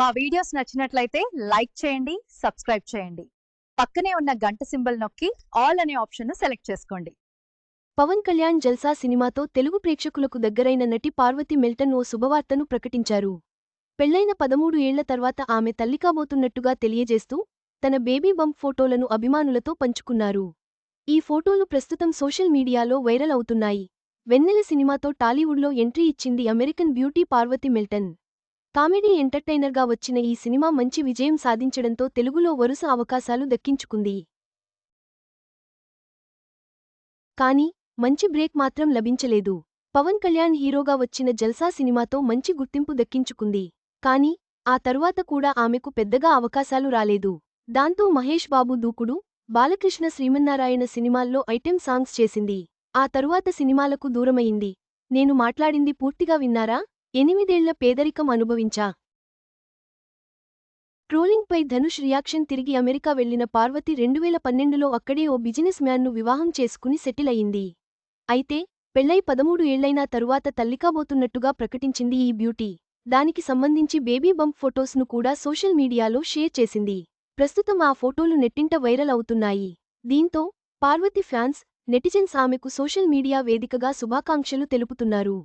మా వీడియోస్ నచ్చినట్లయితే లైక్ చేయండి సబ్స్క్రైబ్ చేయండి. పక్కనే ఉన్న గంట సింబల్ నొక్కి ఆల్ అనే ఆప్షన్ సెలెక్ట్ చేసుకోండి. పవన్ కళ్యాణ్ జల్సా సినిమాతో తెలుగు ప్రేక్షకులకు దగ్గరైన నటి పార్వతి మెల్టన్ ఓ శుభవార్తను ప్రకటించారు. పెళ్ళైన పదమూడు ఏళ్ళ తర్వాత ఆమె తల్లి కాబోతున్నట్టుగా తెలియజేస్తూ తన బేబీ బంప్ ఫోటోలను అభిమానులతో పంచుకున్నారు. ఈ ఫోటోలు ప్రస్తుతం సోషల్ మీడియాలో వైరల్ అవుతున్నాయి. వెన్నెల సినిమాతో టాలీవుడ్లో ఎంట్రీ ఇచ్చింది American beauty Parvati Milton. Comedy ఎంటర్టైనర్గా వచ్చిన ఈ సినిమా మంచి విజయం సాధించడంతో తెలుగులో వరుస అవకాశాలు దక్కించుకుంది. కానీ మంచి బ్రేక్ మాత్రం లభించలేదు. పవన్ కళ్యాణ్ హీరోగా వచ్చిన జల్సా సినిమాతో మంచి గుర్తింపు దక్కించుకుంది. కానీ ఆ తరువాత కూడా ఆమెకు పెద్దగా అవకాశాలు రాలేదు. దాంతో మహేష్ బాబు దూకుడు బాలకృష్ణ శ్రీమన్నారాయణ సినిమాల్లో ఐటెం సాంగ్స్ చేసింది. ఆ తరువాత సినిమాలకు దూరమయింది నేను మాట్లాడింది పూర్తిగా విన్నారా? ఎనిమిదేళ్ళ పేదరికం అనుభవించా. ట్రోలింగ్పై ధనుష్ రియాక్షన్ తిరిగి అమెరికా వెళ్ళిన పార్వతి రెండువేల పన్నెండులో అక్కడే ఓ బిజినెస్ మ్యాన్ను వివాహం చేసుకుని సెటిల్ అయింది. అయితే పెళ్ళై పదమూడు ఏళ్ళైనా తరువాత తల్లికాబోతున్నట్టుగా ప్రకటించింది ఈ బ్యూటీ. దానికి సంబంధించి బేబీ బంప్ ఫొటోస్ను కూడా సోషల్ మీడియాలో షేర్ చేసింది. ప్రస్తుతం ఆ ఫోటోలు నెట్టింట వైరల్ అవుతున్నాయి. దీంతో పార్వతి ఫ్యాన్స్ నెటిజన్స్ ఆమెకు సోషల్ మీడియా వేదికగా శుభాకాంక్షలు తెలుపుతున్నారు.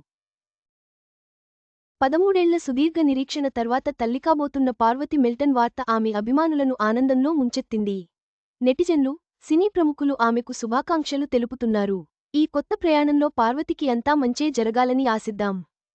పదమూడేళ్ళ సుదీర్ఘ నిరీక్షణ తర్వాత తల్లికాబోతున్న పార్వతి మెల్టన్ వార్త ఆమె అభిమానులను ఆనందంలో ముంచెత్తింది. నెటిజన్లు సినీ ప్రముఖులు ఆమెకు శుభాకాంక్షలు తెలుపుతున్నారు. ఈ కొత్త ప్రయాణంలో పార్వతికి అంతా మంచే జరగాలని ఆశిద్దాం.